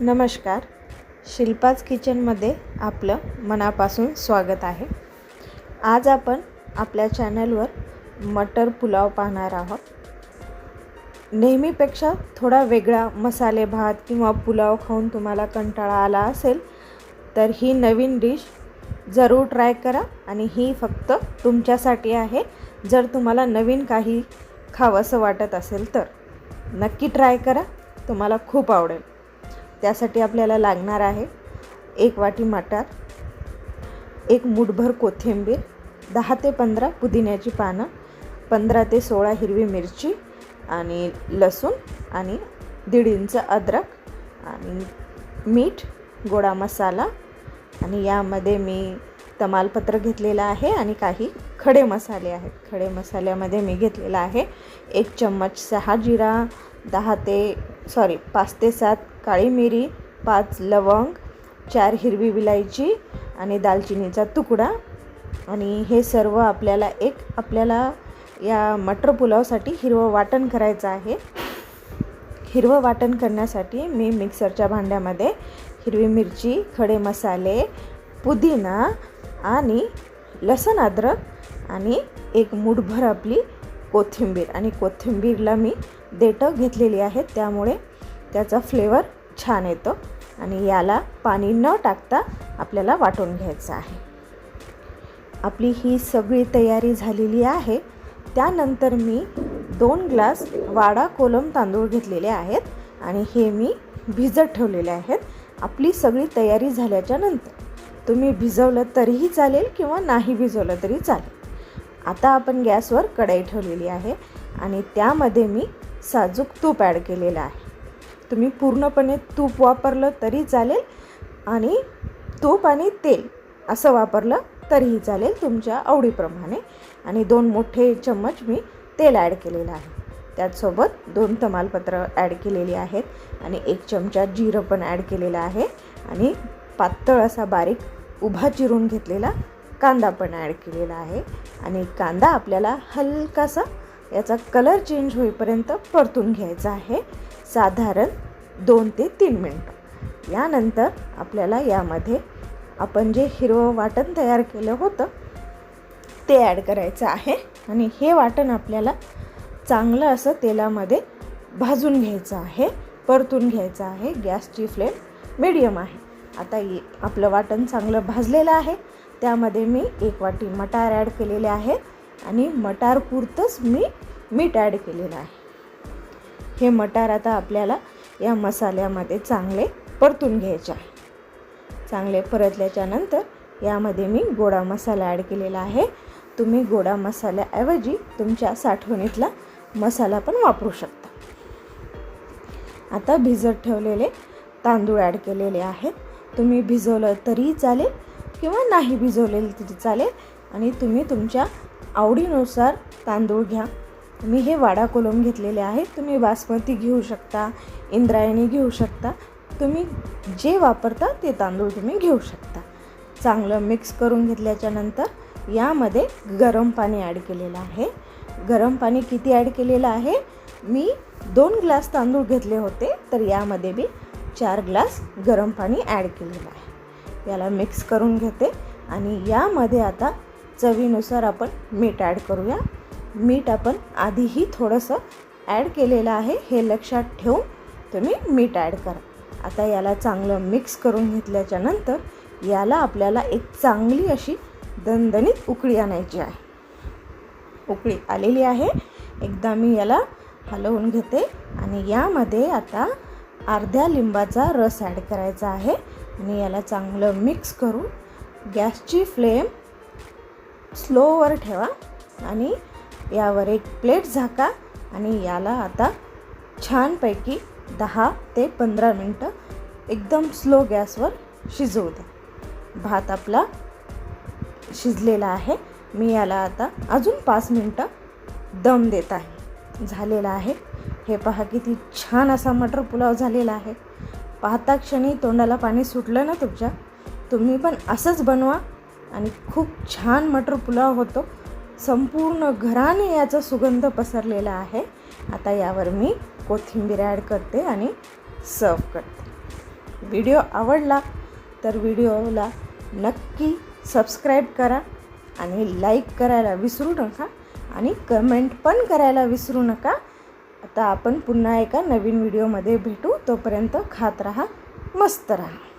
नमस्कार. शिल्पाज किचनमध्ये आपलं मनापासून स्वागत आहे. आज आपण आपल्या चॅनलवर मटर पुलाव पाहणार आहोत. नेहमीपेक्षा थोडा वेगळा मसाले भात किंवा पुलाव खाऊन तुम्हाला कंटाळा आला असेल तर ही नवीन डिश जरूर ट्राय करा आणि ही फक्त तुमच्यासाठी आहे जर तुम्हाला नवीन काही खावंसं वाटत असेल तर. नक्की ट्राय करा तुम्हाला खूप आवडेल. त्यासाठी आपल्याला लागणार आहे एक वाटी मटार एक मुठभर कोथिंबीर दहा ते पंधरा पुदिन्याची पानं पंधरा ते सोळा हिरवी मिरची आणि लसूण आणि दीड इंच अद्रक आणि मीठ गोडा मसाला आणि यामध्ये मी तमालपत्र घेतलेलं आहे आणि काही खडे मसाले आहेत. खडे मसाल्यामध्ये मी घेतलेला आहे. एक चम्मच सहा जिरा दहा ते सॉरी पाच ते सात काळी मिरी पाच लवंग चार हिरवी विलायची आणि दालचिनीचा तुकडा. आणि हे सर्व आपल्याला एक आपल्याला या मटर पुलावसाठी हिरवं वाटण करायचं आहे. हिरवं वाटण करण्यासाठी मी मिक्सरच्या भांड्यामध्ये हिरवी मिरची खडे मसाले पुदिना आणि लसण अद्रक आणि एक मुठभर आपली कोथिंबीर. आणि कोथिंबीरला मी देटं घेतलेली आहेत त्यामुळे त्याचा फ्लेवर छान येतो आणि याला पाणी न टाकता आपल्याला वाटून घ्यायचं आहे. आपली ही सगळी तयारी झालेली आहे. त्यानंतर मी दोन ग्लास वाडा कोलम तांदूळ घेतलेले आहेत आणि हे मी भिजत ठेवलेले आहेत. आपली सगळी तयारी झाल्याच्यानंतर तुम्ही भिजवलं तरीही चालेल किंवा नाही भिजवलं तरी चालेल. आता आपण गॅसवर कढई ठेवलेली आहे आणि त्यामध्ये मी साजूक तूप ॲड केलेलं आहे. तुम्ही पूर्णपणे तूप वापरलं तरी चालेल आणि तूप आणि तेल असं वापरलं तरीही चालेल तुमच्या आवडीप्रमाणे. आणि दोन मोठे चम्मच मी तेल ॲड केलेलं आहे. त्याचसोबत दोन तमालपत्र ॲड केलेली आहेत आणि एक चमचा जिरं पण ॲड केलेलं आहे आणि पातळ असा बारीक उभा चिरून घेतलेला कांदा पण ॲड केलेला आहे. आणि कांदा आपल्याला हलकासा याचा कलर चेंज होईपर्यंत परतून घ्यायचा आहे. साधारण दोन ते तीन मिनटं यानंतर आपल्याला यामध्ये आपण जे हिरवं वाटण तयार केलं होतं ते ॲड करायचं आहे. आणि हे वाटण आपल्याला चांगलं असं तेलामध्ये भाजून घ्यायचं आहे. परतून घ्यायचं आहे. गॅसची फ्लेम मिडियम आहे. आता ये आपलं वाटण चांगलं भाजलेलं आहे. त्यामध्ये मी एक वाटी मटार ॲड केलेले आहे आणि मटार पुरतंच मी मीठ ॲड केलेलं आहे. हे मटार आता आपल्याला या मसाल्यामध्ये चांगले परतून घ्यायचे आहे. चांगले परतल्याच्यानंतर यामध्ये मी गोडा मसाला ॲड केलेला आहे. तुम्ही गोडा मसाल्याऐवजी तुमच्या साठवणीतला मसाला पण वापरू शकता. आता भिजत ठेवलेले तांदूळ ॲड केलेले आहेत. तुम्ही भिजवलं तरी चालेल किंवा नाही भिजवलेलं तरी चालेल. आणि तुम्ही तुमच्या आवडीनुसार तांदूळ घ्या. मी हे वाडा कोलम घेतलेले आहे तुम्ही बासमती घेऊ शकता इंद्रायणी घेऊ शकता. तुम्ही जे वापरता ते तांदूळ तुम्ही घेऊ शकता. चांगलं मिक्स करून घेतल्याच्या नंतर यामध्ये गरम पाणी ॲड केलेलं आहे. गरम पाणी किती ॲड केलेलं आहे? मी दोन ग्लास तांदूळ घेतले होते तर यामध्ये मी चार ग्लास गरम पाणी ॲड केलेलं आहे. याला मिक्स करून घेते आणि यामध्ये आता चवीनुसार आपण मीठ ॲड करूया. मीठ आपण आधीही थोडंसं ॲड केलेलं आहे हे लक्षात ठेवून तुम्ही मीठ ॲड करा. आता याला चांगलं मिक्स करून घेतल्याच्या नंतर याला आपल्याला एक चांगली अशी दणदणीत उकळी आणायची आहे. उकळी आलेली आहे. एकदा मी याला हलवून घेते आणि यामध्ये आता अर्ध्या लिंबाचा रस ॲड करायचा आहे. आणि याला चांगलं मिक्स करून गॅसची फ्लेम स्लोवर ठेवा. आणि यावर एक प्लेट झाका. आणि याला आता छानपैकी दहा ते पंधरा मिनटं एकदम स्लो गॅसवर शिजवू द्या. भात आपला शिजलेला आहे. मी याला आता अजून पाच मिनटं दम देत आहे. झालेला आहे. हे पहा किती छान असा मटर पुलाव झालेला आहे. पाहता क्षणी तोंडाला पाणी सुटलं ना तुमच्या? तुम्ही पण असंच बनवा. आणि खूप छान मटर पुलाव होतो. संपूर्ण घराने याचा सुगंध पसरलेला आहे. आता यावर मी कोथिंबीर ॲड करते आणि सर्व करते. व्हिडिओ आवडला तर व्हिडिओला नक्की सबस्क्राईब करा आणि लाईक करायला विसरू नका आणि कमेंट पण करायला विसरू नका. आता आपण पुन्हा एका नवीन व्हिडिओमध्ये भेटू. तोपर्यंत खात राहा मस्त राहा.